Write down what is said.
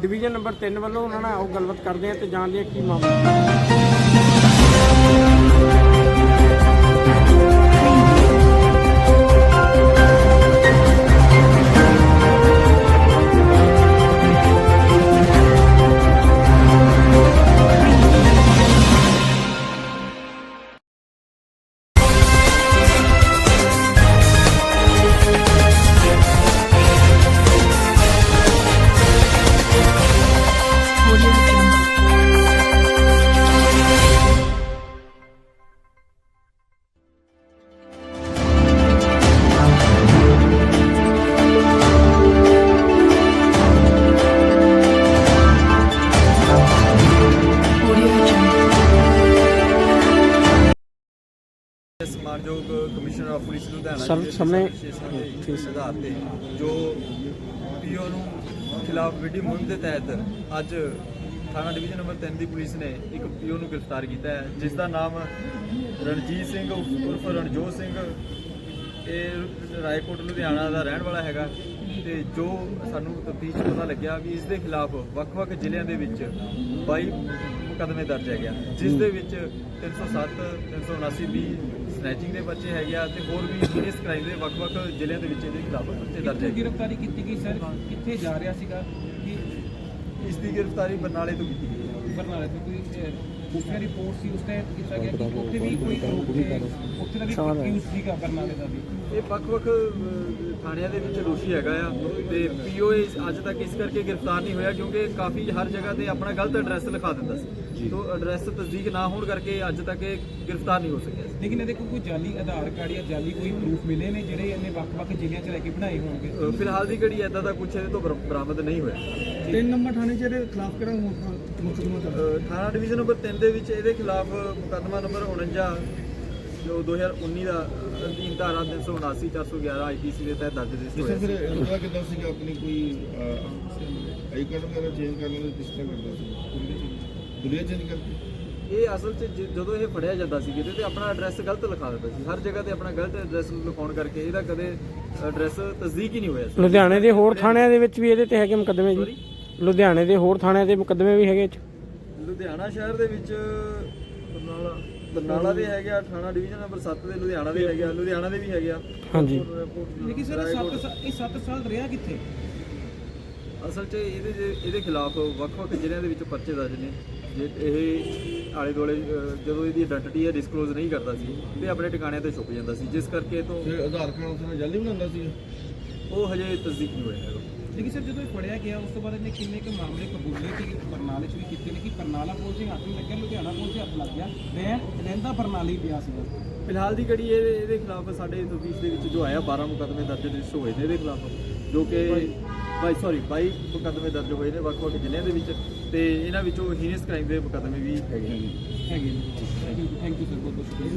Division number 3 ਵੱਲੋਂ ਉਹਨਾਂ ਨਾਲ ਉਹ ਗੱਲਬਾਤ ਕਰਦੇ ਆ ਤੇ ਜਾਣਦੇ ਆ ਕੀ ਮਾਮਲਾ। ਸਮਾਨਯੋਗ commissioner of police Ludhiana ji ਦੇ ਸਾਹਮਣੇ- ਆਧਾਰ ਤੇ ਜੋ ਪੀਓ ਨੂੰ ਖਿਲਾਫ ਵਿੱਢੀ ਮੁਹਿੰਮ ਦੇ ਤਹਿਤ ਅੱਜ ਥਾਣਾ ਡਿਵੀਜ਼ਨ ਨੰਬਰ 3 ਦੀ ਪੁਲਿਸ ਨੇ ਇੱਕ ਪੀਓ ਨੂੰ ਗ੍ਰਿਫਤਾਰ ਕੀਤਾ ਹੈ ਜਿਸ ਦਾ ਨਾਮ ਰਣਜੀਤ ਸਿੰਘ ਉਰਫ ਰਣਜੋਤ ਸਿੰਘ ਇਹ ਰਾਏਕੋਟ ਲੁਧਿਆਣਾ ਦਾ ਰਹਿਣ ਵਾਲਾ ਹੈਗਾ ਤੇ ਜੋ ਸਾਨੂੰ ਤਫਤੀਸ਼ ਪਤਾ ਲੱਗਿਆ ਵੀ ਇਸ ਦੇ ਖਿਲਾਫ ਵੱਖ-ਵੱਖ ਜ਼ਿਲ੍ਹਿਆਂ ਦੇ ਵਿੱਚ 22 ਮੁਕੱਦਮੇ ਦਰਜ ਹੈਗੇ ਆ ਜਿਸ ਦੇ ਵਿੱਚ 307 379 ਵੀ ਸਨੈਚਿੰਗ ਦੇ ਬੱਚੇ ਹੈਗੇ ਆ ਤੇ ਹੋਰ ਵੀ ਸੀਰੀਅਸ ਕ੍ਰਾਈਮ ਦੇ ਵੱਖ-ਵੱਖ ਜ਼ਿਲ੍ਹਿਆਂ ਦੇ ਵਿੱਚ ਇਹਦੇ ਖਿਲਾਫ ਬੱਚੇ ਦਰਜ ਹੈਗੇ ਗ੍ਰਿਫਤਾਰੀ ਕੀਤੀ ਗਈ ਸਰ? ਕਿੱਥੇ ਜਾ ਰਿਹਾ ਸੀਗਾ? ਕਿ ਇਸ ਦੀ ਗ੍ਰਿਫਤਾਰੀ ਬਰਨਾਲੇ ਤੋਂ ਕੀਤੀ ਗਈ ਹੈ। ਬਰਨਾਲੇ ਤੋਂ ਕੋਈ ਦੂਸਰੀ ਰਿਪੋਰਟ ਸੀ ਉਸ ਤੇ ਕੀਤਾ ਗਿਆ ਕਿ ਉੱਥੇ ਵੀ ਕੋਈ ਉੱਥੇ ਦਾ ਵੀ ਕਿਊਜ਼ ਸੀਗਾ ਬਰਨਾਲੇ ਦਾ ਵੀ। ਇਹ ਵੱਖ-ਵੱਖ ਥਾਣਿਆਂ ਦੇ ਵਿੱਚ ਦੋਸ਼ੀ ਹੈਗਾ ਆ ਤੇ ਪੀਓਏ ਅੱਜ ਤੱਕ ਇਸ ਕਰਕੇ ਗ੍ਰਿਫਤਾਰ ਨਹੀਂ ਹੋਇਆ ਕਿਉਂਕਿ ਕਾਫੀ ਹਰ ਜਗ੍ਹਾ ਤੇ ਆਪਣਾ ਗਲਤ ਐਡਰੈਸ ਲਿਖਾ ਦਿੰਦਾ ਸੀ। ਤੋਂ ਐਡਰੈਸ ਤਸਦੀਕ ਨਾ ਹੋਣ ਕਰਕੇ ਅੱਜ ਤੱਕ ਇਹ ਗ੍ਰਿਫਤਾਰ ਨਹੀਂ ਹੋ ਸਕਿਆ। ਲੇਕਿਨ ਇਹਦੇ ਕੋਈ ਜਾਲੀ ਆਧਾਰ ਕਾਰਡ ਜਾਂ ਜਾਲੀ ਕੋਈ ਪ੍ਰੂਫ ਮਿਲੇ ਨੇ ਜਿਹੜੇ ਇਹਨੇ ਵੱਖ-ਵੱਖ ਜ਼ਿਲ੍ਹਿਆਂ 'ਚ ਲੈ ਕੇ ਬਣਾਏ ਹੋਣਗੇ? ਫਿਲਹਾਲ ਦੀ ਘੜੀ ਐਦਾਂ ਦਾ ਕੁਝ ਇਹਦੇ ਤੋਂ ਬਰ- ਬਰਾਮਦ ਨਹੀਂ ਹੋਇਆ। ਤਿੰਨ ਨੰਬਰ ਥਾਣੇ 'ਚ ਇਹਦੇ ਖਿਲਾਫ ਕਿਹੜਾ ਮੁਕਦਮਾ ਅਹ, ਥਾਣਾ ਡਿਵੀਜ਼ਨ ਨੰਬਰ 3 ਦੇ ਵਿੱਚ ਇਹਦੇ ਖਿਲਾਫ ਮੁਕੱਦਮਾ ਨੰਬਰ 49 ਜੋ 2019 ਦਾ ਅਧੀਨ ਧਾਰਾ 379 411 ਆਈਪੀਸੀ ਦੇ ਤਹਿਤ ਦਰਜ ਰਜਿਸਟਰ ਹੋਇਆ ਫਿਰ ਸੀ। ਇਹਦਾ ਕਿਦਾਂ ਸੀਗਾ? ਆਪਣੀ ਕੋਈ ਆਈ ਕਾਰਡ ਵਗੈਰਾ ਚੇਂਜ ਕਰਨ ਲਈ ਕਿਸ ਤਰ੍ਹਾਂ ਕਰਦਾ ਸੀ? ਦੁਨੀਆ ਚੇਂਜ ਕਰਦੀ। ਇਹ ਅਸਲ 'ਚ ਜ- ਜਦੋਂ ਇਹ ਫੜਿਆ ਜਾਂਦਾ ਸੀ ਕਿਤੇ ਤੇ ਆਪਣਾ ਐਡਰੈਸ ਗਲਤ ਲਿਖਾ ਦਿੰਦਾ ਸੀ। ਹਰ ਜਗ੍ਹਾ ਤੇ ਆਪਣਾ ਗਲਤ ਐਡਰੈਸ ਲਿਖਾਉਣ ਕਰਕੇ ਇਹਦਾ ਕਦੇ ਐਡਰੈਸ ਤਸਦੀਕ ਹੀ ਨਹੀਂ ਹੋਇਆ ਸੀ। ਲੁਧਿਆਣੇ ਦੇ ਹੋਰ ਥਾਣਿਆਂ ਦੇ ਵਿੱਚ ਵੀ ਇਹਦੇ ਤੇ ਹੈਗੇ ਮੁਕੱਦਮੇ ਜੀ? ਲੁਧਿਆਣੇ ਦੇ ਹੋਰ ਥਾਣਿਆਂ ਦੇ ਮੁਕੱਦਮੇ ਵੀ ਹੈਗੇ ਇਹ 'ਚ? ਲੁਧਿਆਣਾ ਸ਼ਹਿਰ ਦੇ ਵਿੱਚ ਬਰਨਾਲਾ। ਬਰਨਾਲਾ ਦੇ ਹੈਗੇ ਆ ਥਾਣਾ ਡਿਵੀਜ਼ਨ ਨੰਬਰ 7 ਦੇ ਲੁਧਿਆਣਾ ਦੇ ਹੈਗੇ ਆ ਲੁਧਿਆਣਾ ਦੇ ਵੀ ਹੈਗੇ ਆ। ਹਾਂਜੀ। ਲੇਕਿਨ ਸਰ ਰਾਏਕੋਟ। 7 ਇਹ 7 ਸਾਲ ਰਿਹਾ ਕਿੱਥੇ? ਅਸਲ 'ਚ ਇਹਦੇ ਇਹਦੇ ਖਿਲਾਫ ਵੱਖ-ਵੱਖ ਜ਼ਿਲ੍ਹਿਆਂ ਦੇ ਵਿੱਚ ਪਰਚੇ ਦਰਜ ਨੇ। ਜੇ ਇਹ ਆਲੇ ਅਹ, ਜਦੋਂ ਇਹਦੀ ਆਇਡੈਂਟੀਟੀ ਹੈ ਡਿਸਕਲੋਜ਼ ਨਹੀਂ ਕਰਦਾ ਸੀ ਤੇ ਆਪਣੇ ਟਿਕਾਣਿਆਂ ਤੇ ਛੁਪ ਜਾਂਦਾ ਸੀ। ਜਿਸ ਕਰਕੇ ਇਹ ਤੋਂ ਆਧਾਰ ਕਾਰਡ ਉਸ ਨੇ ਜਾਲੀ ਬਣਾਉਂਦਾ ਸੀ ਉਹ ਹਜੇ ਤਸਦੀਕ ਨਹੀਂ ਹੋਇਆ ਹੈਗਾ। ਲੇਕਿਨ ਸਰ ਜਦੋਂ ਇਹ ਫੜਿਆ ਗਿਆ ਉਸ ਤੋਂ ਬਾਅਦ ਇਹਨੇ ਕਿੰਨੇ ਕੁ ਮਾਮਲੇ ਕਬੂਲੇ ਕਿ ਬਰਨਾਲੇ 'ਚ ਵੀ ਕੀਤੇ ਨੇ ਕਿ ਬਰਨਾਲਾ ਪੁਲਿਸ ਦੇ ਹੱਥ ਨੂੰ ਲੱਗਿਆ ਲੁਧਿਆਣਾ ਦੇ ਹੱਥ ਲੱਗ ਗਿਆ। ਰਹਿਣ ਰਹਿੰਦਾ ਬਰਨਾਲੇ ਹੀ ਪਿਆ ਸੀਗਾ। ਫਿਲਹਾਲ ਦੀ ਘੜੀ ਇਹ ਇਹਦੇ ਖਿਲਾਫ ਸਾਡੇ ਤਫਤੀਸ਼ ਦੇ ਵਿੱਚ ਜੋ ਆਇਆ 12 ਮੁਕੱਦਮੇ ਦਰਜ ਰਜਿਸਟਰ ਹੋਏ ਨੇ ਇਹਦੇ ਖਿਲਾਫ ਜੋ ਕਿ ਬਾਈ ਸੌਰੀ 22 ਮੁਕੱਦਮੇ ਦਰਜ ਹੋਏ ਨੇ ਵੱਖ-ਵੱਖ ਜ਼ਿਲ੍ਹਿਆਂ ਦੇ ਵਿੱਚ ਤੇ ਇਹਨਾਂ ਵਿੱਚੋਂ ਹੀਨਸ ਕ੍ਰਾਈਮ ਦੇ ਮੁਕੱਦਮੇ ਵੀ ਹੈਗੇ ਨੇ। ਹੈਗੇ ਨੇ। ਥੈਂਕ ਯੂ ਸਰ ਬਹੁਤ ਬਹੁਤ ਸ਼ੁਕਰੀਆ।